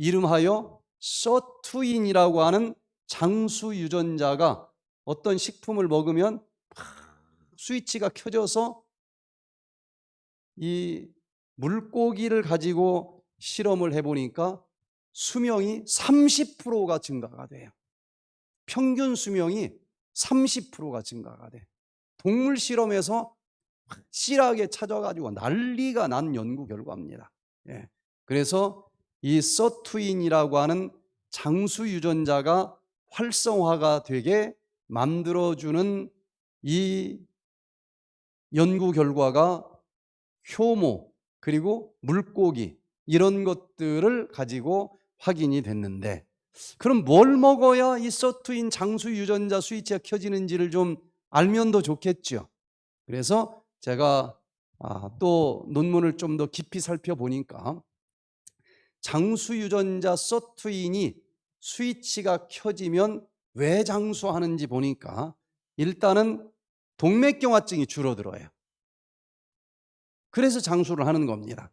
이름하여 서투인이라고 하는 장수 유전자가 어떤 식품을 먹으면 팍 스위치가 켜져서 이 물고기를 가지고 실험을 해보니까 수명이 30%가 증가가 돼요. 평균 수명이 30%가 증가가 돼. 동물 실험에서 확실하게 찾아가지고 난리가 난 연구 결과입니다. 예. 그래서 이 서투인이라고 하는 장수 유전자가 활성화가 되게 만들어주는 이 연구 결과가 효모 그리고 물고기 이런 것들을 가지고 확인이 됐는데 그럼 뭘 먹어야 이 서투인 장수 유전자 스위치가 켜지는지를 좀 알면 더 좋겠죠. 그래서 제가 아, 또 논문을 좀 더 깊이 살펴보니까 장수 유전자 서투인이 스위치가 켜지면 왜 장수하는지 보니까 일단은 동맥경화증이 줄어들어요. 그래서 장수를 하는 겁니다.